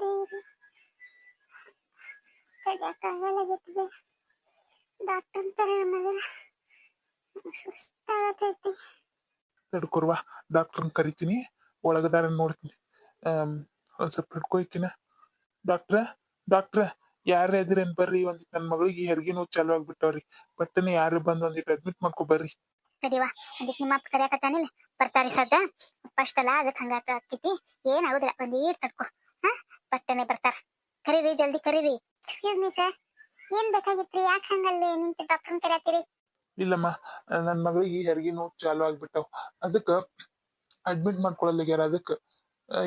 ದೇವ್ರಿ ತಡ್ಯಾಕಾಗಲಾಗೈತಿ doctor ಅಂತಾರೆ ನಮಗೆ ಸುಸ್ತಾಗತೈತಿ ತಡ್ಕೊರ್ವ doctrine ಕರಿತೀನಿ ಒಳಗದಾರ ನೋಡ್ತೀನಿ. ಒಂದ್ ಸ್ವಲ್ಪ ಹಿಡ್ಕೊಯ್ಕಿನ. ಡಾಕ್ಟ್ರ ಡಾಕ್ಟ್ರ ಯಾರ ಎದಿರೇನ್ ಬರ್ರಿ, ಒಂದ್ ನನ್ ಮಗಳಿಗೆ ಹೆರಿಗೆ ನೋವು ಚಾಲು ಆಗ್ಬಿಟ್ಟವ್ರಿ. ಬಟ್ಟನೆ ಯಾರು ಬಂದು ಒಂದಿಟ್ಟು ಅಡ್ಮಿಟ್ ಮಾಡ್ಕೊ ಬರ್ರಿ. ತಡಿವಾ ಅದಕ್ಕೆ ನಿಮ್ಮ ಅಪ್ಪ ಕರೆಯಕತ್ತಾನಿಲ್ಲ ಬರ್ತಾರಿ ಸದ್ದ? ಫಸ್ಟ್ ಅಲ್ಲ ಅದಕ್ಕೆ ಹಂಗಾಕ ಆಕೈತಿ ಏನಾಗುದಿಲ್ಲ ಒಂದ್ ಈಡ್ ತಡ್ಕೊ. ಹಾ? ಪಟ್ಟನೆ ಬರ್ತಾರ. ಕರೀರಿ ಜಲ್ದಿ ಕರೀರಿ. ಎಕ್ಸ್ಕ್ಯೂಸ್ ಮೀ ಸರ್ ಏನ್ ಬೇಕಾಗಿತ್ರಿ? ಯಾಕ ಹಂಗಲ್ಲಿ ನಿಂತು ಡಾಕ್ಟರ್ ಕರೆಯತ್ತೀರಿ? ಇಲ್ಲಮ್ಮ ನನ್ನ ಮಗಳಿಗೆ ಹೆರಿಗೆ ನೋವು ಚಾಲು ಆಗ್ಬಿಟ್ಟವ್. ಅದಕ್ಕ ಅಡ್ಮಿಟ್ ಮಾಡ್ಕೊಳ್ಳಲಿಗ್ಯಾರ ಅದಕ್ಕ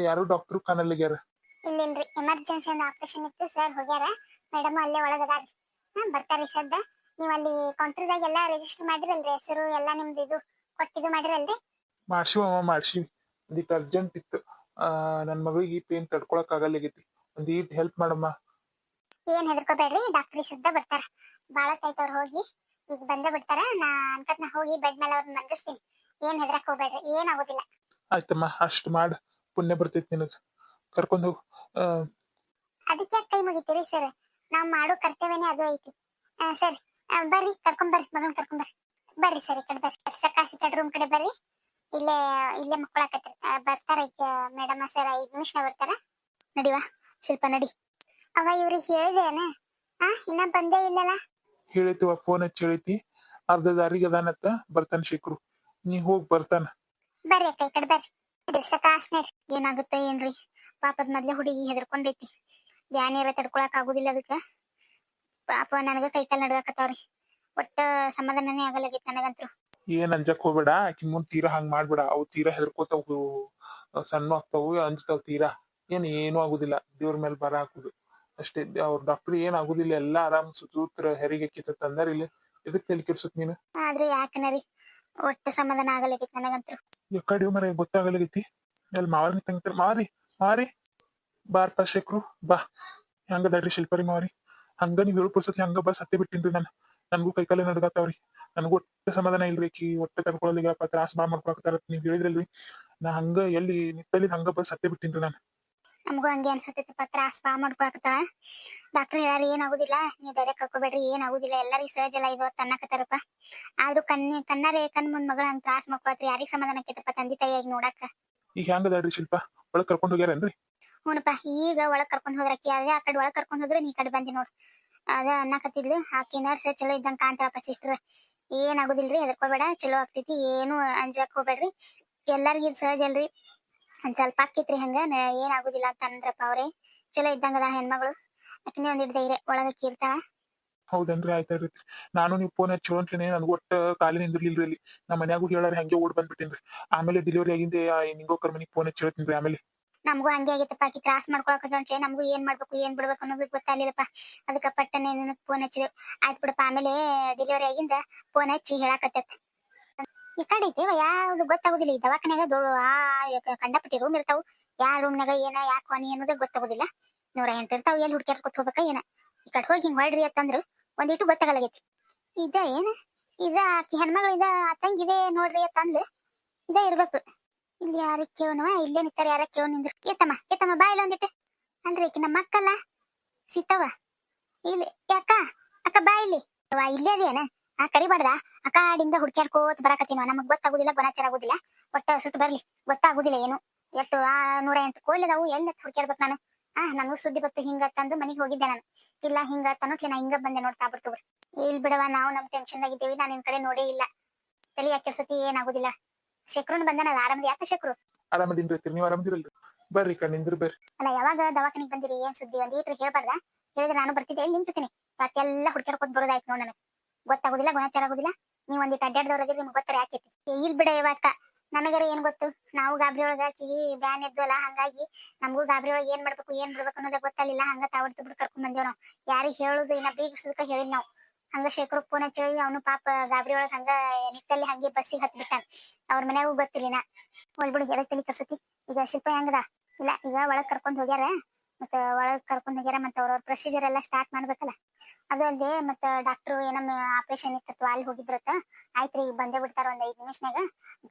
ಯಾರು ಡಾಕ್ಟರ್ ಕಾಣಲ್ಲಿಗ್ಯಾರ ಇಲ್ಲ ಇಲ್ರಿ ಎಮರ್ಜೆನ್ಸಿ ಒಂದು ಆಪರೇಷನ್ ಇತ್ತು ಸರ್ ಹೋಗ್ಯಾರ. ಮೇಡಮ್ ಅಲ್ಲೇ ಒಳಗದಾರಿ ಹಾ ಬರ್ತಾರಿ ಸದ್ದ. ನೀವು ಅಲ್ಲಿ ಕೌಂಟರ್ದಾಗ ಎಲ್ಲಾ ರಿಜಿಸ್ಟರ್ ಮಾಡಿರಲ್ರಿ ಹೆಸರು ಎಲ್ಲಾ ನಿಮ್ದು ಇದು ಕೊಟ್ಟಿದ್ದು ಮಾಡಿರಲ್ರಿ? ಮಾಡ್ಸಿವಮ್ಮ ಮಾಡ್ಸಿವಿ. ಇದು ಅರ್ಜೆಂಟ್ ಇತ್ತು. ನನ್ ಮಗಳಿಗೆ ಈ ಪೇನ್ ತಡ್ಕೊಳಕ್ ಆಗಲ್ಲಾಗೈತಿ ಒಂದ್ ಈಟ್ ಹೆಲ್ಪ್ ಮಾಡಮ್ಮ. ಏನ್ ಹೆದರ್ಕೋಬೇಡ್ರಿ ಡಾಕ್ಟ್ರಿ ಸುದ್ದ ಬರ್ತಾರ. ಬಾಳ ಅವ್ರು ಹೋಗಿ. ಈಗ ಬಂದೇ ಬಿಡ್ತಾರ. ನಾ ಹೋಗಿ ಬೆಡ್ ಮೇಲೆ ಅವ್ರನ್ನ ಮಲಗಿಸ್ತೀನಿ ಏನ್ ಹೆದರಕ್ ಹೋಗ್ಬೇಡ್ರಿ ಏನ್ ಆಗೋದಿಲ್ಲ. ಆಯ್ತಮ್ಮ ಅಷ್ಟ್ ಮಾಡ್. ಪುಣ್ಯ ಬರ್ತೈತಿ ನಿನಗ. ಕರ್ಕೊಂಡು ಹೋಗು. ಆ, ಅದಕ್ಕೆ ಕೈ ಮುಗಿತೀರಿ ಸರ್ ನಾವ್ ಮಾಡೋ ಕರ್ತವ್ಯನೇ ಅದು ಐತಿ. ಆ, ಸರಿ ಆ, ಬರ್ರಿ ಕರ್ಕೊಂಡ್ ಬರ್ರಿ ಮಗನ್ ಕರ್ಕೊಂಡ್ ಬರ್ರಿ. ಬರ್ರಿ ಸರ್ ಈ ಕಡೆ ಬರ್ರಿ. ಸಕಾಸಿ ಕಡೆ ರೂಮ್ ಕಡೆ ಬರ್ರಿ. ಇಲ್ಲೇ ಇಲ್ಲೇ ಮಕ್ಕಳಾಕತ್ರಿ ಬರ್ತಾರ ಈಗ ಮೇಡಮ್ ಸರ್ ಐದ್ ನಿಮಿಷ ಬರ್ತಾರ. ನಡಿವಾ ಸ್ವಲ್ಪ ನಡಿ. ಅವ ಇವ್ರಿಗೆ ಹೇಳಿದೇನ ಆ ಇನ್ನ ಬಂದೇ ಇಲ್ಲಲ್ಲ? ಹೇಳಿತಿವ ಫೋನ್ ಹಚ್ಚಿ ಹೇಳಿತಿ. ಅರ್ಧ ದಾರಿಗೆ ಅದಾನತ್ತ ಬರ್ತಾನ ಶಿಖರು. ನೀ ಹೋಗಿ ಬರ್ತಾನ. ಬರ್ರಿ ಅಕ್ಕ ಈ ಕಡೆ ಬರ್ರಿ. ಇದ್ರಿ ಸಕಾಸ್ ನಡ್ರಿ. ಏನಾಗುತ್ತೆ ಏನ್ರಿ? ಪಾಪದ ಮೊದ್ಲೇ ಹುಡುಗಿ ಹೆದರ್ಕೊಂಡೈತಿ. ಬ್ಯಾನೇರ ತಡ್ಕೊಳಕ್ ಆಗುದಿಲ್ಲ ಅದಕ್ಕ. ಪಾಪ ನನಗ ಕೈಕಾಲ್ ನಡ್ಗಾಕತ್ತಾವ್ರಿ. ಒಟ್ಟ ಸಮಾಧಾನನೇ ಆಗಲಾಗೈತಿ ನನಗಂತ್ರು. ಏನ್ ಅಂಜಕ್ ಹೋಗ್ಬೇಡ ಆಕಿ ಮುಂದ್ ತೀರಾ ಹಂಗ್ ಮಾಡ್ಬೇಡ ಅವು ತೀರಾ ಹೆದರ್ಕೋತಾವು ಸಣ್ಣ ಆಗ್ತಾವು ಅಂಜ್ತಾವ್ ತೀರಾ. ಏನ್ ಏನು ಆಗುದಿಲ್ಲ ದೇವ್ರ ಮೇಲೆ ಬರ ಹಾಕುದು. ಅಷ್ಟೇ ಅವ್ರ ಡಾಕ್ಟರ್ ಏನ್ ಆಗುದಿಲ್ಲ ಎಲ್ಲಾ ಆರಾಮ್ ಸುತ್ತೂತ್ರ ಹೆರಿಗೆ ಕಿತ್ತ ಅಂದಾರ ಇಲ್ಲಿ. ಎದಕ್ ತಲೆ ಕೆಡ್ಸುತ್ ನೀನು? ಆದ್ರೂ ಯಾಕನರಿ ಒಟ್ಟ ಸಮಾಧಾನ ಆಗಲಾಗೈತಿ ನನಗಂತೂ ಎಕ್ಕಡಿ ಮರ ಗೊತ್ತಾಗಲಾಗೈತಿ. ಅಲ್ಲಿ ಮಾವರಿ ತಂಗಿತಾರ ಮಾರಿ ಮಾರಿ. ಬಾರ್ ಶೇಖರು ಬಾ. ಹಂಗ ದಡ್ರಿ ಶಿಲ್ಪರಿ ಮಾರಿ ಹಂಗ ನೀವ್ ಹೇಳು ಪುರ್ಸತಿ ಹಂಗ ಬಸ್ ಹತ್ತಿ ಬಿಟ್ಟಿನ್ರಿ ನಾನು. ನನ್ಗೂ ಕೈಕಾಲ ನಡ್ದಾತಾವ್ರಿ ನನಗೂ ಒಟ್ಟ ಸಮಾಧಾನ ಇಲ್ರಿ ಒಟ್ಟ ತಡ್ಕೊಳಲಿಗಪ್ಪ ತ್ರಾಸ ಬಾ ಮಾಡ್ಕೊಳಕತ್ತಾರ ನೀವ್ ಹೇಳಿದ್ರಲ್ರಿ. ನಾ ಹಂಗ ಎಲ್ಲಿ ನಿತ್ತಲ್ಲಿ ಹಂಗ ಬಸ್ ಹತ್ತಿ ಬಿಟ್ಟಿನ್ರಿ ನಾನು. ನಮಗೂ ಹಂಗೆ ಅನ್ಸತ್ತೈತಪ್ಪ ತ್ರಾಸ ಬಾ ಮಾಡ್ಕೊಳಕತ್ತಾಳ. ಡಾಕ್ಟರ್ ಹೇಳಾರ ಏನಾಗುದಿಲ್ಲ ನೀವು ಧೈರ್ಯ ಕಳ್ಕೊಬೇಡ್ರಿ ಏನಾಗುದಿಲ್ಲ ಎಲ್ಲರಿಗೂ ಸಹಜ ಎಲ್ಲ ಇದು ಅನ್ನಕತ್ತಾರಪ್ಪ ಆದ್ರೂ ಕಣ್ಣಿ ಕಣ್ಣಾರೆ ಕಣ್ ಮುಂದ್ ಮಗಳ ಹಂಗ ತ್ರಾಸ ಮಾಡ್ಕೊಳತ್ರಿ ಯಾರಿಗ್ ಸಮಾಧಾನ ಆಕೈತಪ್ಪ ತಂದೆ ತಾಯಿಯಾಗಿ ನೋಡಾಕ? ಈಗ ಶಿಲ್ಪ? ಒಳಗ್ ಕರ್ಕೊಂಡ್ ಹೋಗ್ಯಾರೇನ್ರಿ? ಹ್ಞೂನಪ್ಪ ಈಗ ಒಳಗ್ ಕರ್ಕೊಂಡ್ ಹೋದ್ರಕ್ಕಿ ಅದೇ ಆ ಕಡೆ ಒಳಗ್ ಕರ್ಕೊಂಡ್ ಹೋದ್ರೆ ನೀ ಕಡೆ ಬಂದಿ ನೋಡ್. ಅದ ಅನ್ನಕತ್ತಿದ್ಲು. ಆಕಿ ನರ್ಸ್ ಚಲೋ ಇದ್ದಂಗ ಕಾಣ್ತಾಳಪ್ಪ ಸಿಸ್ಟರ್ ಏನ್ ಆಗುದಿಲ್ರಿ, ಹೆದರ್ಕೋಬೇಡ, ಚಲೋ ಆಗ್ತೈತಿ, ಏನು ಅಂಜಾಕ್ ಹೋಗ್ಬೇಡ್ರಿ. ಎಲ್ಲರಿಗೂ ಇದು ಸಹಜ ಅಲ್ರಿ. ಒಂದ್ ಸ್ವಲ್ಪ ಆಕೈತ್ರಿ ಹಂಗ, ನ- ಏನ್ ಆಗುದಿಲ್ಲ ಅಂತ ಅಂದ್ರಪ್ಪ ಅವ್ರೆ. ಚಲೋ ಇದ್ದಂಗದ ಹೆಣ್ಮಗಳು. ಯಾಕಂದ್ರೆ ಒಂದಿಟ್ಟು ಧೈರ್ಯ, ಒಳಗ ಕೀರ್ತಾಳ. ಹೌದನ್ರಿ ಆಯ್ತಾಯ್ರಿ ನಾನು ನೀವು ಫೋನ್ ಹಚ್ಚಿ ಹೊಂಟ್ಲೇನೆ ನನ್ಗೆ ಒಟ್ಟು ಕಾಲಿ ನಿಂದಿರ್ಲಿಲ್ರಿ ಅಲ್ಲಿ. ನಮ್ಮ ಮನ್ಯಾಗೂ ಹೇಳಾರ, ಹಂಗೆ ಓಡ್ ಬಂದ್ಬಿಟ್ಟಿನ್ರಿ. ಆಮೇಲೆ ಡೆಲಿವರಿ ಆಗಿಂದ ನಿಂಗೋಕರ್ ಮನಿಗ್ ಫೋನ್ ಹಚ್ಚಿ ಹೇಳ್ತೀನಿ ಆಮೇಲೆ. ನಮಗೂ ಹಂಗೆ ಆಗೈತಪ್ಪ, ಆಕಿ ತ್ರಾಸ್ ಹೊಂಟ್ರೆ ನಮಗೂ ಏನ್ ಮಾಡ್ಬೇಕು, ಏನ್ ಬಿಡ್ಬೇಕು ಅನ್ನೋದು ಗೊತ್ತಾಗ್ಲಿಲ್ಲಪ್ಪ ಅದಕ್ಕ ಪಟ್ಟನೆ ನಿನಗ್ ಫೋನ್ ಹಚ್ಚಿದೆ. ಆಯ್ತು ಬಿಡಪ್ಪ, ಆಮೇಲೆ ಡೆಲಿವರಿ ಆಗಿಂದ ಫೋನ್ ಹಚ್ಚಿ ಹೇಳಾಕತ್ತೈತಿ. ಈ ಕಡೆ ಐತಿ ಯಾವ್ದು ಗೊತ್ತಾಗುದಿಲ್ಲ. ಈ ದವಾಖಾನೆಗ ಆ ಕಂಡಪಟ್ಟಿ ರೂಮ್ ಇರ್ತಾವು. ಯಾವ ರೂಮ್ನಾಗ ಏನ ಯಾಕೆ ಕೊನಿ ಅನ್ನೋದೇ ಗೊತ್ತಾಗುದಿಲ್ಲ. ನೂರ ಎಂಟು ಇರ್ತಾವ ಎಲ್ಲಿ ಹುಡ್ಕ್ಯಾಡ್ಕೊತ ಹೋಗ್ಬೇಕ ಏನ. ಈ ಕಡೆ ಹೋಗಿ ಹಿಂಗ್ ಹೊಳ್ರಿ ಅಂತಂದ್ರು, ಒಂದಿಟ್ಟು ಗೊತ್ತಾಗಲಾಗೈತಿ. ಇದ ಏನ? ಇದ ಆಕಿ ಹೆಣ್ಮಗಳ ಇದ ಅತ್ತಂಗ ಇದೆ ನೋಡ್ರಿ ಅಂತಂದ್, ಇದ ಇರ್ಬೇಕು. ಇಲ್ಲಿ ಯಾರ ಕೇವನವ ಇಲ್ಲೇ ನಿಂತಾರ ಯಾರ ಕೇವ್ ನಿಂದ್ರ? ಏತಮ್ಮ ಏತಮ್ಮ, ಬಾ ಇಲ್ಲ ಅಲ್ರಿ ಈಕಿ ನಮ್ಮ ಅಕ್ಕಲ್ಲ ಸಿತ್ತವ ಇಲ್ಲಿ ಯಾಕ ಅಕ್ಕ ಬಾ ಇಲ್ಲಿ. ವಾ ಇಲ್ಲೇ ಅದೇನ? ಆ, ಕರಿಬಾರ್ದ? ಅಕ್ಕ ಕಾಡಿಂದ ಹುಡ್ಕ್ಯಾಡ್ಕೋತ ಬರಾಕತ್ತೀನವ. ನಮಗ್ ಗೊತ್ತಾಗುದಿಲ್ಲ ಗುಣಾಚಾರ ಆಗುದಿಲ್ಲ. ಒಟ್ಟ ಸುಟ್ಟು ಬರ್ಲಿ. ಗೊತ್ತಾಗುದಿಲ್ಲ ಏನು. ಎಷ್ಟು ಆ ನೂರ ಎಂಟು ಕೋಲಿದಾವು ಎಲ್ಲಿ ಹುಡ್ಕ್ಯಾಡ್ಬೇಕು ನಾನು? ಆ, ನನಗೂ ಸುದ್ದಿ ಬತ್ತು ಹಿಂಗ ತಂದು ಮನೆಗೆ ಹೋಗಿದ್ದೆ ನಾನು. ಇಲ್ಲ, ಹಿಂಗ ತನಕ್ಲೆ ನಾ ಹಿಂಗ ಬಂದೆ ನೋಡ್ತಾ ಬಿಡ್ತು ಇಲ್ ಬಿಡವ ನಾವು ನಮ್ ಟೆನ್ಷನ್ ಆಗಿದ್ದೇವಿ ನಾನು ನಿನ್ ಕಡೆ ನೋಡೇ ಇಲ್ಲ. ತಲೆ ಯಾಕೆ ಏನಾಗುದಿಲ್ಲ ಶಕ್ರುನ್ ಬಂದನಲ್ಲ ಆರಾಮದಿ. ಯಾಕ ಶಕ್ರು? ಆರಾಮದಿನ್ರಿ ನೀವು ಆರಾಮದಿರಲ್ರಿ. ಬರ್ರಿ ಕಣ್ ನಿಂದ್ರಿ ಬರ್ರಿ. ಅಲ್ಲ ಯಾವಾಗ ದವಾಖಾನಿಗೆ ಬಂದಿರಿ ಏನ್ ಸುದ್ದಿ? ಒಂದ್ ಈಟ್ರಿ ಹೇಳ್ಬಾರ್ದ? ಹೇಳಿದ್ರೆ ನಾನು ಬರ್ತಿದ್ದೆ ಇಲ್ಲಿ ನಿಂತಿದ್ದೀನಿ ಯಾಕೆಲ್ಲ ಹುಡ್ಕ್ಯಾಡ್ಕೊತ ಬರೋದಾಯ್ತು ನೋಡ್ ನನಗೆ. ಗೊತ್ತಾಗೋದಿಲ್ಲ ಗುಣಾಚಾರ ಆಗುದಿಲ್ಲ. ನೀವ್ ಒಂದಿಟ್ಟು ಅಡ್ಡಾಡ್ದವ್ರದಿರಿ ನಿಮ್ಗೆ ಗೊತ್ತಾರ ಯಾಕೆ ಇಲ್ ಬಿಡ ಇವತ್ತ ನನಗರ ಏನ್ ಗೊತ್ತು? ನಾವು ಗಾಬರಿ ಒಳಗ ಕಿವಿ ಬ್ಯಾನ್ ಎದ್ವಲ್ಲ ಹಂಗಾಗಿ ನಮಗೂ ಗಾಬರಿ ಒಳಗ ಏನ್ ಮಾಡ್ಬೇಕು ಏನ್ ಬಿಡ್ಬೇಕು ಅನ್ನೋದೇ ಗೊತ್ತಲ್ಲ ಹಂಗ ತಾವಡ್ತು ಬಿಟ್ಟು ಕರ್ಕೊಂಡ್ ಬಂದೇವ್ ನಾವು. ಯಾರಿಗ್ ಹೇಳುದು ಇನ್ನ ಬೀಗಿಸದಕ್ಕ ಹೇಳಿದ್ ನಾವು. ಹಂಗ ಶೇಖರ್ ಫೋನ್ ಹಚ್ಚಿ ಅವನು ಪಾಪ ಗಾಬರಿ ಒಳಗ ಹಂಗ ನಿತ್ತಲ್ಲಿ ಹಂಗೆ ಬಸ್ಸಿಗೆ ಹತ್ ಬಿಟ್ಟಾನ ಅವ್ರ ಮನ್ಯಾಗೂ ಗೊತ್ತಿಲ್ಲ ಹೋಲ್ ಬಿಡು, ಎದಕ್ ತಲಿ ಕರ್ಸತಿ ಈಗ ಶಿಲ್ಪ ಹೆಂಗದ? ಇಲ್ಲ, ಈಗ ಒಳಗ್ ಕರ್ಕೊಂಡ್ ಹೋಗ್ಯಾರ? ಮತ್ತ ಒಳಗ್ ಕರ್ಕೊಂಡ್ ಹೋಗ್ಯಾರ ಮತ್ತ ಅವ್ರ ಪ್ರೊಸೀಜರ್ ಎಲ್ಲಾ ಸ್ಟಾರ್ಟ್ ಮಾಡ್ಬೇಕಲ್ಲ? ಅದು ಅಲ್ಲದೆ ಮತ್ತ ಡಾಕ್ಟರ್ ಏನಮ್ಮ ಆಪರೇಷನ್ ಇತ್ತತ್ವ ಅಲ್ಲಿ ಹೋಗಿದ್ರತ್ತ ಆಯ್ತ್ರಿ, ಈಗ ಬಂದೇ ಬಿಡ್ತಾರ ಒಂದ್ ಐದ್ ನಿಮಿಷನಾಗ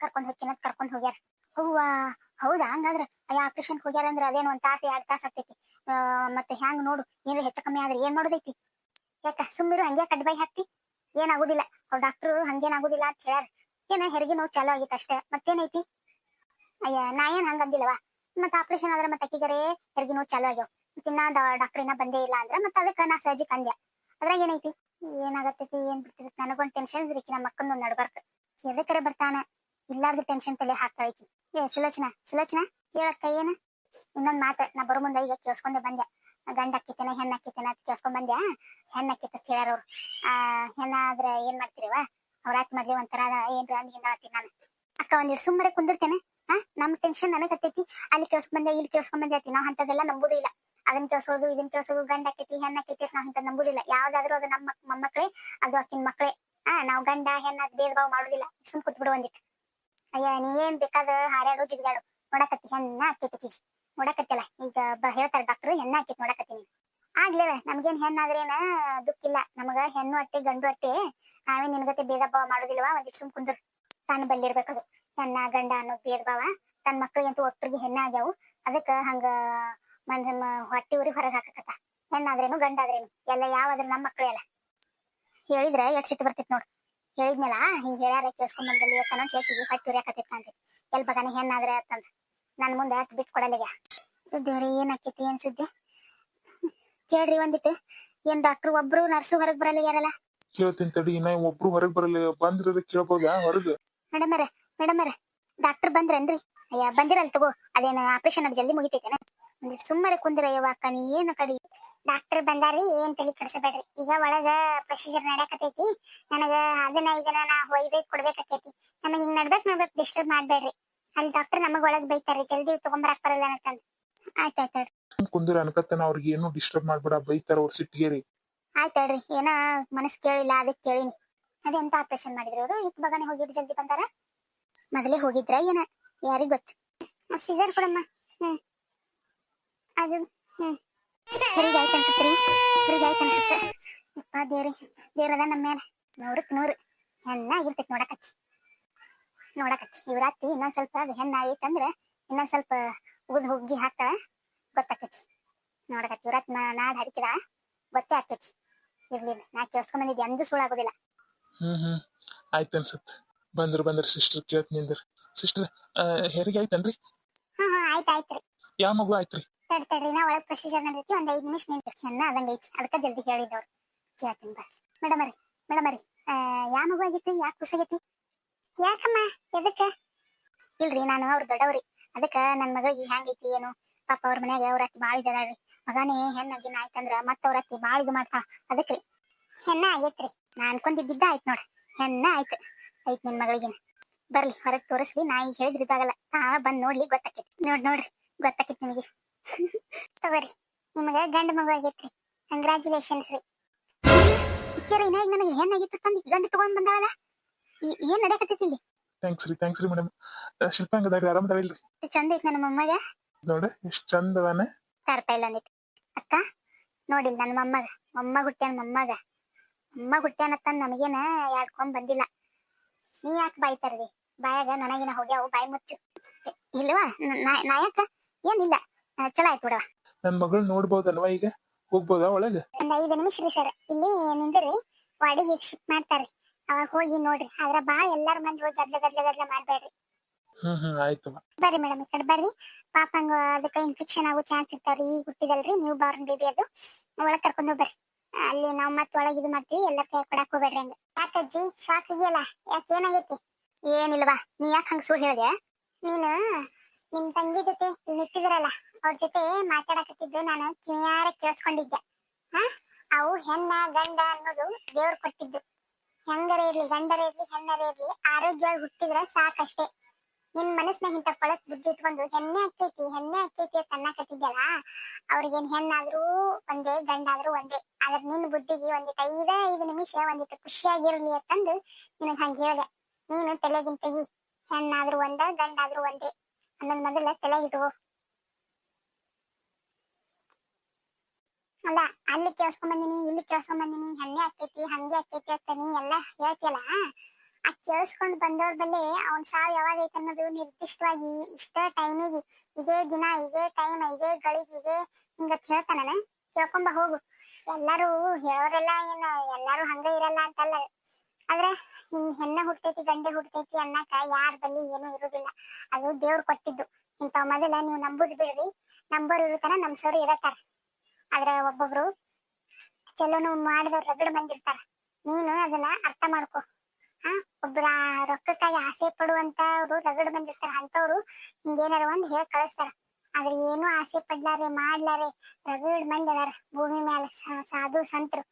ಕರ್ಕೊಂಡ್ ಹೋಗ್ತೀನಂತ ಕರ್ಕೊಂಡ್ ಹೋಗ್ಯಾರ. ಹೂವಾ, ಹೌದಾ? ಹಂಗಾದ್ರ? ಅಯ್ಯ ಆಪರೇಷನ್ ಹೋಗ್ಯಾರ ಅಂದ್ರ ಅದೇನು ಒಂದ್ ತಾಸ, ಎರಡ್ ತಾಸ ಆಗ್ತೈತಿ. ಮತ್ತೆ ಹ್ಯಾಂಗ್ ನೋಡು? ಏನ್ರ ಹೆಚ್ಚು ಕಮ್ಮಿ ಆದ್ರೆ ಏನ್ ಮಾಡೋದೈತಿ? ಯಾಕ ಸುಮ್ಮಿರು ಹಂಗೆ ಕಡ್ಬೈ ಹಾಕ್ತಿ? ಏನಾಗುದಿಲ್ಲ. ಅವ್ರ ಡಾಕ್ಟ್ರು ಹಂಗೇನಾಗುದಿಲ್ಲ ಅಂತ ಹೇಳ್ಯಾರ. ಏನ ಹೆರಿಗೆ ನೋವು ಚಾಲೂ ಆಗಿತ್ತು ಅಷ್ಟೇ. ಮತ್ತೇನೈತಿ? ಅಯ್ಯ, ನಾ ಏನ್ ಹಂಗ ಅಂದಿಲ್ಲವಾ? ಮತ್ತ ಆಪರೇಷನ್ ಆದ್ರ ಮತ್ತೆ ಅಕ್ಕಿಗರೇ ಹೆರಿಗೆ ನೋವು ಚಾಲೂ ಆಗ್ಯಾವ. ಇನ್ನ ಡಾಕ್ಟರ್ ಇನ್ನ ಬಂದೇ ಇಲ್ಲ ಅಂದ್ರ ಮತ್ತ ಅದಕ್ಕ ನಾ ಸಹಜಿ ಅಂದ್ಯ. ಅದ್ರಾಗ ಏನೈತಿ? ಏನಾಗತ್ತೈತಿ? ಏನ್ ಬಿಡ್ತೈತಿ ನನಗೊಂದ್ ಟೆನ್ಷನ್ ಇದ್ರಿಕಿ ನಮ್ಮ ಅಕ್ಕಂದು ನಡ್ಬಾರ್ಕ. ಎದಕ್ಕರೆ ಬರ್ತಾನ? ಇಲ್ಲಾರ್ದ ಟೆನ್ಷನ್ ತಲೆ ಹಾಕ್ತಾ ಐತಿ ಏ, ಸುಲೋಚನಾ? ಸುಲೋಚನಾ? ಕೇಳಕ್ಕ ಏನ? ಇನ್ನೊಂದ್ ಮಾತ ನಾ ಬರೋ ಮುಂದ ಈಗ ಕೇಳಿಸ್ಕೊಂಡೆ ಬಂದೆ ಗಂಡ ಅಕ್ಕಿತೇನ, ಹೆಣ್ಣ ಅಕ್ಕಿತೇನೆ ಅಂತ ಕೇಳ್ಸ್ಕೊಂಡ್ ಬಂದ್ಯಾ? ಹೆಣ್ಣ ಅಕ್ಕಿತ ಕೇಳ್ಯಾರ ಅವ್ರು. ಆ, ಹೆಣ್ಣ ಆದ್ರ ಏನ್ ಮಾಡ್ತೀರಿವ ಅವ್ರ ಆತ್ ಮೊದ್ಲೇ ಒಂಥರ ಏನ್ರ ಅಂದ್ಗಿಂದ ಆತೀನಿ ನಾನು. ಅಕ್ಕ ಒಂದಿಡ್ ಸುಮ್ಮನೆ ಕುಂದಿರ್ತೇನೆ. ಹಾ ನಮ್ ಟೆನ್ಷನ್ ನನಗ್ ಹತ್ತೈತಿ. ಅಲ್ಲಿ ಕೇಳಿಸ್ಕೊಂಡ್ ಬಂದೆ ಇಲ್ಲಿ ಕೇಳಿಸ್ಕೊಂಡ್ ಬಂದ್ಯಾತಿ ನಾವ್ ಅಂತದೆಲ್ಲ ನಂಬುದು ಇಲ್ಲ. ಅದನ್ನ ಕೇಳಿಸೋದು ಇದನ್ನ ಕೇಳಿಸೋದು, ಗಂಡ ಆಕೈತಿ ಹೆಣ್ಣ ಆಕೈತಿ ನಾವ್ ಅಂತ ನಂಬುದಿಲ್ಲ. ಯಾವ್ದಾದ್ರು ಅದು ನಮ್ಮ ಮೊಮ್ಮಕ್ಳೇ ಅದು ಅಕ್ಕಿನ ಮಕ್ಳೇ. ಆ, ನಾವ್ ಗಂಡ, ಹೆಣ್ಣ ಭೇದ ಭಾವ ಮಾಡುದಿಲ್ಲ. ಸುಮ್ ಕುತ್ ಬಿಡು ಒಂದಿಟ್ಟು ಅಯ್ಯ, ನೀ ಏನ್ ಬೇಕಾದ ಹಾರ್ಯಾಡು, ಜಿಗಿದಾಡು. ನೋಡಕತ್ತಿ, ಹೆಣ್ಣ ಆಕೈತಿ ನೋಡಕತ್ತಿಲ್ಲ. ಈಗ ಹೇಳ್ತಾರ ಡಾಕ್ಟರ್ ಹೆಣ್ಣ ಹಾಕಿ ನೋಡಕತ್ತೀನಿ. ಆಗ್ಲೇವ ನಮ್ಗೇನ್ ಹೆಣ್ಣಾದ್ರೇನ ದುಃಖಿಲ್ಲ. ನಮಗ ಹೆಣ್ಣು ಅಟ್ಟಿ, ಗಂಡು ಅಟ್ಟಿ, ನಾವೇ ನಿನ್ಗತೆ ಭೇದ ಭಾವ ಮಾಡೋದಿಲ್ವಾ? ಒಂದಿಕ್ ಸುಮ್ ಕುಂದ್ರ. ತಾನು ಬಲ್ಲಿರ್ಬೇಕದು ಹೆಣ್ಣ, ಗಂಡ ಅನ್ನೋ ಭೇದ ಭಾವ. ತನ್ನ ಮಕ್ಳಿಗಂತೂ ಒಟ್ಟರಿಗೆ ಹೆಣ್ಣ ಆಗ್ಯಾವು. ಅದಕ್ಕ ಹಂಗ ಮನ್ ಹೊಟ್ಟಿ ಉರಿ ಹೊರಗ್ ಹಾಕಕತ್ತ. ಹೆಣ್ಣಾದ್ರೇನು, ಗಂಡಾದ್ರೇನು. ಎಲ್ಲ ಯಾವಾದ್ರೂ ನಮ್ಮ ಮಕ್ಳು ಎಲ್ಲ. ಹೇಳಿದ್ರೆ ಎಟ್ ಸಿಟ್ಟು ಬರ್ತಿತ್ ನೋಡ್. ಹೇಳಿದ್ಮೇಲ ಹಿಂಗ್ ಹೇಳ್ಯಾರ ಕೇಳಿಸ್ಕೊಂಡ್ ಬಂದಲ್ಲಿ ಅಂತ ಕೇಳ್ತಿದ್ವಿ ಹೊಟ್ಟಿ ಉರಿಯಾಕತ್ತಿತ್ತ ಅಂತ ಎಲ್ ಬಗಾನೆ ಹೆಣ್ಣಾದ್ರೆ ಅಂತಂದ್. ನನ್ ಮುಂದೆ ಯಾಕೆ ಬಿಟ್ಟು ಕೊಡಲಿಗ ದೇವ್ರಿ ಏನ್ ಆಕೈತಿ ಏನ್ ಸುದ್ದಿ? ಕೇಳ್ರಿ ಒಂದಿಟ್ಟು. ಏನ್ ಡಾಕ್ಟರ್ ಒಬ್ರು ನರ್ಸು ಹೊರಗ್ ಬರಲಿಗ್ಯಾರಲ್ಲ ಕೇಳ್ತೀನಿ ತಡಿ ಇನ್ನ ಒಬ್ರು ಹೊರಗ್ ಬರಲ್ಲ. ಬಂದ್ರ ಕೇಳ್ಬೋದಾ? ಹೊರಗ್. ಮೇಡಮ್ ಅರ ಮೇಡಮ್ ಅರ ಡಾಕ್ಟರ್ ಬಂದ್ರನ್ರಿ? ಅಯ್ಯ ಬಂದಿರಲ್ಲ ತಗೋ. ಅದೇನ ಆಪರೇಷನ್ ಅದು ಜಲ್ದಿ ಮುಗಿತೈತೇನ? ಸುಮ್ಮನೆ ಕುಂದ್ರ ಯವ್ವ ಅಕ್ಕ ನೀ ಏನು ಕಡಿ? ಡಾಕ್ಟರ್ ಬಂದಾರಿ ಏನ್ ತಲೆ ಕಡಿಸಬೇಡ್ರಿ. ಈಗ ಒಳಗ ಪ್ರೊಸೀಜರ್ ನಡಕತೈತಿ ನನಗ ಅದನ್ನ ಇದನ್ನ ನಾ ಒಯ್ದೈತ್ ಕೊಡ್ಬೇಕಾಕೈತಿ. ನಮಗ್ ಹಿಂಗ್ ನಡ್ಬೇಕ್ ನಡ್ಬೇಕ್ ಡಿಸ್ಟರ್ಬ್ ಮಾಡ್ಬೇಡ್ರಿ. ಅಲ್ಲಿ ಡಾಕ್ಟರ್ ನಮಗ್ ಒಳಗ್ ಬೈತಾರೆ ಜಲ್ದಿ ತಗೊಂಬರಕ್ ಬರಲ್ಲ ಅಂತಂದ್ ಆಯ್ತ್ ಆಯ್ತ್ ಹೇಳ್ರಿ ಕುಂದ್ರ ಅನ್ಕತ್ತನ ಅವ್ರಿಗೆ ಏನು ಡಿಸ್ಟರ್ಬ್ ಮಾಡ್ಬೇಡ ಬೈತಾರ ಅವ್ರ ಸಿಟ್ಟಿಗೇರಿ. ಆಯ್ತ್ ಹೇಳ್ರಿ ಏನ ಮನಸ್ ಕೇಳಿಲ್ಲ ಅದಕ್ ಕೇಳಿನಿ. ಅದೆಂತ ಆಪರೇಷನ್ ಮಾಡಿದ್ರು ಅವರು? ಇಟ್ ಬಗಾನೆ ಹೋಗಿದ್ರು ಜಲ್ದಿ ಬಂದಾರ? ಮೊದಲೇ ಹೋಗಿದ್ರ ಏನ? ಯಾರಿಗ್ ಗೊತ್ತು? ಸೀಸರ್ ಕೊಡಮ್ಮ. ಹ್ಮ್. ಅದು ಹ್ಮ್. ಆಯ್ತು ಅನ್ಸುತ್ತೆ ಹೆರಿಗೆ ಆಯ್ತು ಅನ್ಸುತ್ತೆ ದೇವ್ರಿ ದೇವ್ರದ ನಮ್ಮ ಮೇಲೆ ನೂರಕ್ ನೂರು. ಹೆಣ್ಣಾಗಿರ್ತೈತಿ ನೋಡಕಚ್ಚಿ ನೋಡಕಚ್ಚಿ ಇವ್ರಾತಿ ಇನ್ನೊಂದ್ ಸ್ವಲ್ಪ ಅದು ಹೆಣ್ಣಾಗೈತೆ ಅಂದ್ರೆ ಇನ್ನೊಂದ್ ಸ್ವಲ್ಪ ಉಗಿದ್ ಹುಗ್ಗಿ ಹಾಕ್ತಾಳ. ಗೊತ್ತಾಕೈತಿ. ನೋಡಕತ್ತಿ ಇವ್ರಾತ್ ನಾಡ್ ಹರಿಕಿದ. ಗೊತ್ತೇ ಆಕೈತಿ. ಇರ್ಲಿಲ್ಲ ಇರ್ಲಿ. ನಾ ಕೇಳಿಸ್ಕೊಂಡ್ ಬಂದಿದ್ದೆ. ಅಂದು ಸುಳ್ಳಾಗೋದಿಲ್ಲ ಹ್ಮ್ ಹ್ಮ್. ಆಯ್ತ್ ಅನ್ಸತ್ ಬಂದ್ರು ಬಂದ್ರ. ಸಿಸ್ಟರ್ ಕೇಳ್ತ ನಿಂದ್ರ. ಸಿಸ್ಟರ್ ಹೆರಿಗೆ ಆಯ್ತನ್ರಿ? ಹಾ ಹಾ ಆಯ್ತು ಆಯ್ತ್ರಿ ಯಾವ ಮಗು ಆಯ್ತ್ರಿ? ತಡ್ ತಡ್ರಿ. ನಾ ಒಳಗ್ ಪ್ರೊಸೀಜರ್ ನಡೀತಿ ಒಂದ್ ಐದ್ ನಿಮಿಷ ನಿಂತ್ರಿ. ಹೆಣ್ಣ ಅದಂಗ ಐತಿ. ಅದಕ್ಕ ಜಲ್ದಿ ಹೇಳಿದವ್ರು ಕೇಳ್ತೀನಿ ಬರ್ರಿ. ಮೇಡಮ್ ಅರಿ ಮೇಡಮ್ ಅರಿ ಯಾ ಮಗು ಆಗಿತ್ತು ಯಾಕೆ ಕುಸಾಗೈತಿ ಯಾಕಮ್ಮ? ಎದಕ್ಕ? ಇಲ್ರಿ ನಾನು ಅವ್ರ ದೊಡ್ಡವ್ರಿ. ಅದಕ್ಕ ನನ್ ಮಗಳಿಗೆ ಹೆಂಗೈತಿ ಏನು? ಪಾಪ ಅವ್ರ ಮನ್ಯಾಗ ಅವ್ರ ಅತ್ತಿ ಬಾಳ ಇದಾಳ್ರಿ. ಮಗನೇ ಹೆಣ್ಣಾಗಿನ ಆಯ್ತಂದ್ರ ಮತ್ತ ಅವ್ರ ಅತ್ತಿ ಬಾಳ ಇದು ಮಾಡ್ತಾಳ. ಅದಕ್ರಿ. ಹೆಣ್ಣ ಆಗೈತ್ರಿ. ನಾ ಅನ್ಕೊಂಡಿದ್ದಿದ್ದ ಆಯ್ತ್ ನೋಡ್ರಿ ಹೆಣ್ಣ ಆಯ್ತು. ಐತ್ ನಿನ್ ಮಗಳಿಗಿನ. ಬರ್ಲಿ ಹೊರಗ್ ತೋರಿಸ್ಲಿ ನಾ ಈಗ ಹೇಳಿದ್ರಿ ಇದಾಗಲ್ಲ. ತಾವ ಬಂದ್ ನೋಡ್ಲಿ ಗೊತ್ತಾಕೈತಿ. ನೋಡ್ ನೋಡ್ರಿ. ಗೊತ್ತಾಕೈತಿ ನಿಮಗೆ. ತಗೋರಿ. ನಿಮಗ ಗಂಡ ಮಗು ಆಗೈತ್ರಿ. ಕಂಗ್ರಾಚುಲೇಷನ್ಸ್ ರೀ. ಇಚ್ಚರ ಇನ್ನ ಈಗ ನನಗೆ ಹೆಣ್ಣಾಗಿತ್ತು ತಂದು ಗಂಡ ತಗೊಂಡ್ ಬಂದಾಳಲ್ಲ? ಈ- ಏನ್ ನಡೆಯಕತ್ತೈತಿ ಇಲ್ಲಿ? ಥ್ಯಾಂಕ್ಸ್ ರೀ ಥ್ಯಾಂಕ್ಸ್ ರೀ ಮೇಡಮ್ ಶಿಲ್ಪ ಹಂಗದಾರಿ ಆರಾಮದಾರ ಇಲ್ರಿ? ಇಷ್ಟ್ ಚಂದ ಐತಿ ನನ್ನ ಮೊಮ್ಮಗ ನೋಡ ಎಷ್ಟ್ ಚಂದ ಅದಾನೆ. ತರ್ತಾ ಇಲ್ಲ ಅಂದಿತ್ತು ಅಕ್ಕ ನೋಡಿಲ್ ನನ್ನ ಮೊಮ್ಮಗ ಮೊಮ್ಮಗ ಹುಟ್ಟ್ಯಾನ ಮೊಮ್ಮಗ. ಮೊಮ್ಮಗ ಹುಟ್ಟ್ಯಾನತ್ತಂದ್ ನಮಗೇನ ಯಾಡ್ಕೊಂಡ್ ಬಂದಿಲ್ಲ. ನೀ ಯಾಕೆ ಬಾಯ್ತಾರ್ರಿ ಬಾಯಾಗ ನನಗಿನ ಹೋಗ್ಯಾವು ಬಾಯಿ ಮುಚ್ಚು. ಇಲ್ವಾ? ನ- ಯಾಕ? ಏನಿಲ್ಲ. ಚಲೋ ಆಯ್ತು ಬಿಡವ ನನ್ ಮಗಳು ನೋಡ್ಬೋದಲ್ವಾ ಈಗ? ಹೋಗ್ಬೋದಾ ಒಳಗ? ಒಂದ್ ಐದು ನಿಮಿಷ ರೀ ಸರ್. ಇಲ್ಲಿ ನಿಂದ್ರಿ. ವಾಡಿಗೆ ಶಿಫ್ಟ್ ಮಾಡ್ತಾರ್ರಿ. ಅವಾಗ ಹೋಗಿ ನೋಡ್ರಿ. ಆದ್ರ ಬಾ ಎಲ್ಲಾರ ಮಂದಿ ಹೋಗಿ ಗದ್ಲ ಗದ್ಲ ಗದ್ಲ ಮಾಡ್ಬೇಡ್ರಿ. ಹ್ಮ್ ಹ್ಮ್ ಆಯ್ತು ಬರ್ರಿ ಮೇಡಮ್ ಈ ಕಡೆ ಬರ್ರಿ. ಪಾಪಂಗ ಅದಕ್ಕ ಇನ್ಫೆಕ್ಷನ್ ಆಗೋ ಚಾನ್ಸ್ ಇರ್ತಾವ್ರಿ. ಈಗ ಹುಟ್ಟಿದಲ್ರಿ ನೀವು ಬಾರ್ನ್ ಬೇಬಿ ಅದು. ಒಳಗ್ ಕರ್ಕೊಂಡು ಹೋಗ್ಬರ್ರಿ. ಅಲ್ಲಿ ನಾವ್ ಮತ್ ಒಳಗ್ ಇದು ಮಾಡ್ತೀವಿ ಎಲ್ಲ ಕೈ ಹೋಗಬೇಡ್ರಿ ಹೋಗ್ಬೇಡ್ರಿ ಹಂಗ. ಯಾಕಜ್ಜಿ ಶಾಕ್ ಇದೆಯಲ್ಲ? ಯಾಕೆ ಏನಾಗೈತಿ? ಏನಿಲ್ವಾ ನೀ ಯಾಕೆ ಹಂಗ ಸುಳ್ಳು ಹೇಳಿದೆ? ನೀನು ನಿಮ್ ತಂಗಿ ಜೊತೆ ನಿಂತಿದ್ರಲ್ಲ ಅವ್ರ ಜೊತೆ ಮಾತಾಡಕತ್ತಿದ್ದು ನಾನು ಕಿವಿಯಾರ ಕೇಳಿಸ್ಕೊಂಡಿದ್ದೆ. ಹಾ? ಅವು ಹೆಣ್ಣ ಗಂಡ ಅನ್ನೋದು ದೇವ್ರ ಕೊಟ್ಟಿದ್ದು. ಹೆಂಗರ ಇರ್ಲಿ, ಗಂಡರ ಇರ್ಲಿ, ಹೆಣ್ಣರ ಇರ್ಲಿ, ಆರೋಗ್ಯವಾಗಿ ಹುಟ್ಟಿದ್ರ ಸಾಕಷ್ಟೇ. ನಿನ್ ಮನಸ್ನ ಇಂತ ಕೊಳಕ್ ಬುದ್ಧಿ ಇಟ್ಕೊಂಡು ಹೆಣ್ಣೆ ಅಕ್ಕೈತಿ ಹೆಣ್ಣೆ ಅಕ್ಕೈತಿ ಅಂತ ಅನ್ನಕತ್ತಿದ್ಯಲ್ಲ, ಅವ್ರಿಗೇನ್ ಹೆಣ್ಣಾದ್ರೂ ಒಂದೇ, ಗಂಡಾದ್ರೂ ಒಂದೇ. ಆದ್ರ ನಿನ್ ಬುದ್ಧಿಗೆ ಒಂದಿಟ್ಟು ಐದ, ಐದು ನಿಮಿಷ ಒಂದಿಟ್ಟು ಖುಷಿಯಾಗಿರ್ಲಿ ಅಂತಂದು ನಿನಗ್ ಹಂಗ ಹೇಳ್ದೆ. ನೀನು ತಲೆಗಿಂತ ಈ ಹೆಣ್ಣಾದ್ರೂ ಒಂದ, ಗಂಡಾದ್ರೂ ಒಂದೇ. ಅನ್ನೋದ್ ಮೊದಲ ತಲೆಗಿಟ್ಕೋ ಅಲ್ಲ, ಅಲ್ಲಿ ಕೇಳಿಸ್ಕೊಂಡ್ ಬಂದಿನಿ, ಇಲ್ಲಿ ಕೇಳಿಸ್ಕೊಂಡ್ ಬಂದಿನಿ ಹೆಣ್ಣೆ ಆಕೈತಿ, ಹಂಗೆ ಆಕೈತಿ ಅಂತ ಎಲ್ಲ ಹೇಳ್ತಿಯಲ್ಲ? ಆ ಕೇಳಿಸ್ಕೊಂಡ್ ಬಂದವ್ರ ಬಲ್ಲಿ ಅವ್ನ್ ಸಾವು ಯಾವಾಗ ಐತೆ ಅನ್ನೋದು ನಿರ್ದಿಷ್ಟವಾಗಿ ಇಷ್ಟ ಟೈಮಿಗೆ ಇದೇ ದಿನ, ಇದೇ ಟೈಮ್ ಇದೇ ಗಳಿಗೆ ಇದೇ ಹಿಂಗ ಕೇಳ್ತಾನೆ ಕೇಳ್ಕೊಂಬ ಹೋಗು. ಎಲ್ಲಾರು ಹೇಳೋರೆಲ್ಲ ಏನ, ಎಲ್ಲಾರು ಹಂಗ ಇರಲ್ಲ ಅಂತಲ್ಲ. ಆದ್ರೆ ಹಿಂಗ್ ಹೆಣ್ಣೆ ಹುಟ್ಟೈತಿ, ಗಂಡೆ ಹುಟ್ಟೈತಿ ಅನ್ನಕ ಯಾರ ಬಲ್ಲಿ ಏನು ಇರುದಿಲ್ಲ. ಅದು ದೇವ್ರು ಕೊಟ್ಟಿದ್ದು. ಇಂಥವ್ ಮೊದಲ ನೀವು ನಂಬುದ್ ಬಿಡ್ರಿ. ನಂಬರ್ ಇರುತ್ತಾರ ನಮ್ಸೋರು ಇರತ್ತಾರ. ಆದ್ರೆ ಒಬ್ಬೊಬ್ರು ಚಲೋನು ಮಾಡಿದವ್ರು ರಗಡ್ ಬಂದಿರ್ತಾರ ನೀನು ಅದನ್ನ ಅರ್ಥ ಮಾಡ್ಕೊ. ಹಾ, ಒಬ್ರ ರೊಕ್ಕಕ್ಕಾಗಿ ಆಸೆ ಪಡುವಂತವ್ರು ರಗಡ್ ಬಂದಿರ್ತಾರ ಅಂತವ್ರು ಹಿಂಗೇನಾರ ಒಂದ್ ಹೇಳಿ ಕಳಿಸ್ತಾರ. ಆದ್ರೆ ಏನು ಆಸೆ ಪಡ್ಲಾರೆ, ಮಾಡ್ಲಾರೆ, ರಗಡ್ ಮಂದಿ ಅದಾರ. ಭೂಮಿ ಮೇಲೆ ಸಾಧು ಸಂತರು.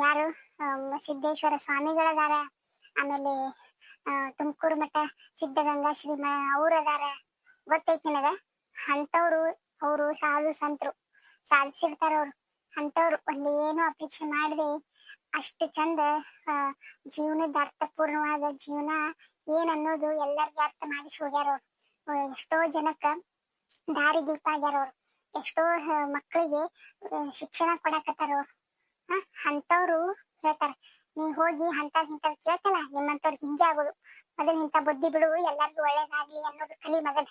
ಯಾರು? ಸಿದ್ದೇಶ್ವರ ಸ್ವಾಮಿಗಳದಾರ. ಆಮೇಲೆ ತುಮಕೂರು ಮಠ ಸಿದ್ಧಗಂಗಾ ಶ್ರೀ ಅವ್ರ ಅದಾರ ಗೊತ್ತೈತಿ ನನಗ? ಅಂತವ್ರು ಅವರು ಸಾಧು ಸಂತರು. ಸಾಧಿಸಿರ್ತಾರ ಅವ್ರು. ಅಂತವ್ರು ಒಂದೇನು ಅಪೇಕ್ಷೆ ಮಾಡದೆ ಅಷ್ಟು ಚಂದ ಜೀವನದ ಅರ್ಥಪೂರ್ಣವಾದ ಜೀವನ ಏನ್ ಅನ್ನೋದು ಎಲ್ಲರಿಗೂ ಅರ್ಥ ಮಾಡಿಸಿ ಹೋಗ್ಯಾರ ಅವ್ರು. ಎಷ್ಟೋ ಜನಕ್ಕ ದಾರಿ ದೀಪ ಆಗ್ಯಾರ ಅವ್ರು. ಎಷ್ಟೋ ಮಕ್ಕಳಿಗೆ ಶಿಕ್ಷಣ ಕೊಡಕತ್ತಾರ ಅವ್ರು. ಹ ಅಂತವ್ರು ಹೇಳ್ತಾರ. ನೀ ಹೋಗಿ ಅಂತ ಇಂತದ್ ಕೇಳ್ತಲ್ಲ ನಿಮ್ಮಂತವ್ರು ಹಿಂಗೆ ಆಗೋದು. ಮೊದಲು ಇಂತ ಬುದ್ಧಿ ಬಿಡು, ಎಲ್ಲರಿಗೂ ಒಳ್ಳೇದಾಗ್ಲಿ ಅನ್ನೋದು ಕಲಿ ಮೊದಲ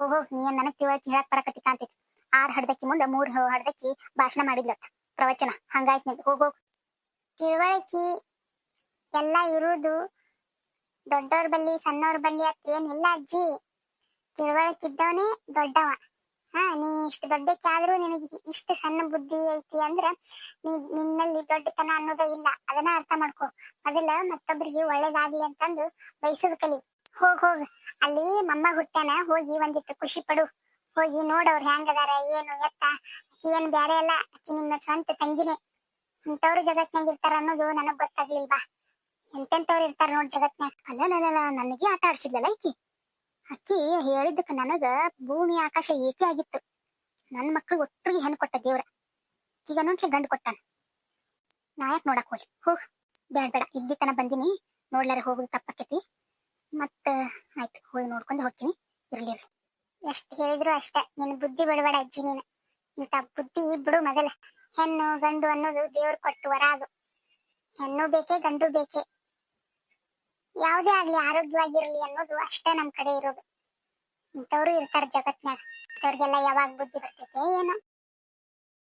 ಓಹೋ, ನೀ ನನಗ್ ತಿಳುವಳಿಕೆ ಹೇಳಕ್ ಬರಕತ್ತಿ ಕಾಂತೈತಿ ಆರ್ ಹಡ್ದಕ್ಕಿ ಮುಂದ ಮೂರ್ ಹಡ್ದಕ್ಕಿ ಭಾಷಣ ಮಾಡಿದ್ಲತ್. ಪ್ರವಚನ. ಹಂಗಾಯ್ತು ನಿಂದು. ಹೋಗ್ ಹೋಗ್. ತಿಳುವಳಿಕೆ ಎಲ್ಲ ಇರುವುದು ದೊಡ್ಡವ್ರ ಬಲ್ಲಿ ಸಣ್ಣವ್ರ ಬಲ್ಲಿ ಅತ್ ಏನಿಲ್ಲ ಅಜ್ಜಿ. ತಿಳುವಳಿಕಿದ್ದವನೇ ದೊಡ್ಡವ. ಹಾ, ನೀ ಇಷ್ಟು ದೊಡ್ಡಕ್ಕೆ ಆದ್ರೂ ನಿನಗೆ ಇಷ್ಟು ಸಣ್ಣ ಬುದ್ಧಿ ಐತಿ ಅಂದ್ರ ನೀ ನಿನ್ನಲ್ಲಿ ದೊಡ್ಡತನ ಅನ್ನೋದೇ ಇಲ್ಲ. ಅದನ್ನ ಅರ್ಥ ಮಾಡ್ಕೋ. ಮೊದಲ ಮತ್ತೊಬ್ಬರಿಗೆ ಒಳ್ಳೇದಾಗ್ಲಿ ಅಂತಂದು ಬಯಸೋದ್ ಕಲಿ. ಹೋಗ್ ಹೋಗ್. ಅಲ್ಲಿ ಮಮ್ಮ ಹುಟ್ಟ್ಯಾನ ಹೋಗಿ ಒಂದಿಟ್ಟು ಖುಷಿ ಪಡು. ಹೋಗಿ ನೋಡವ್ರ ಹೆಂಗದಾರ ಏನು ಎತ್ತ? ಅಕ್ಕಿ ಏನ್ ಬ್ಯಾರೆ ಅಲ್ಲ ಅಕ್ಕಿ ನಿಮ್ಮ ಸ್ವಂತ ತಂಗಿನೇ. ಇಂಥವ್ರು ಜಗತ್ನಾಗ ಇರ್ತಾರ ಅನ್ನೋದು ನನಗ್ ಗೊತ್ತಾಗ್ಲಿಲ್ವಾ? ಎಂತೆಂತವ್ರು ಇರ್ತಾರ ನೋಡ್ ಜಗತ್ನಾಗ ಅಲ್ಲ ನನಗೆ ಆಟ ಆಡ್ಸಿದ್ಲಲ್ಲ ಅಕ್ಕಿ ಅಕ್ಕಿ ಹೇಳಿದ್ದಕ್ಕ ನನಗ ಭೂಮಿ, ಆಕಾಶ ಏಕೆ ಆಗಿತ್ತು? ನನ್ ಮಕ್ಳು ಒಟ್ಟಿಗೆ ಹೆಣ್ ಕೊಟ್ಟ ದೇವ್ರ. ಈಗ ನೋಡ್ಲಿ ಗಂಡು ಕೊಟ್ಟಾನ. ನಾ ಯಾಕ್ ನೋಡಕ್ ಹೋಗಿ ಹೋಗ್ ಬೇಡ ಬೇಡ. ಇಲ್ಲಿ ತನ ಬಂದಿನಿ. ನೋಡ್ಲಾರ ಹೋಗುದು ತಪ್ಪಕ್ಕೈತಿ ಮತ್ತ, ಆಯ್ತು, ಹೋಗಿ ನೋಡ್ಕೊಂಡು ಹೋಗ್ತೀನಿ. ಇರ್ಲಿ. ಎಷ್ಟ್ ಹೇಳಿದ್ರು ಅಷ್ಟೇ. ನಿನ್ ಬುದ್ಧಿ ಬಿಡಬೇಡ ಅಜ್ಜಿ ನೀನು. ಇಂತ ಬುದ್ಧಿ ಬಿಡು ಮೊದಲ. ಹೆಣ್ಣು, ಗಂಡು ಅನ್ನೋದು ದೇವ್ರು ಕೊಟ್ಟು ವರ ಅದು ಹೆಣ್ಣು ಬೇಕೇ, ಗಂಡು ಬೇಕೇ. ಯಾವುದೇ ಆಗ್ಲಿ ಆರೋಗ್ಯವಾಗಿರ್ಲಿ ಅನ್ನೋದು ಅಷ್ಟೇ ನಮ್ ಕಡೆ ಇರೋದು. ಇಂಥವ್ರು ಇರ್ತಾರ ಜಗತ್ನಾಗ ಇಂಥವ್ರಿಗೆಲ್ಲ ಯಾವಾಗ ಬುದ್ಧಿ ಬರ್ತೈತೆ, ಏನೋ.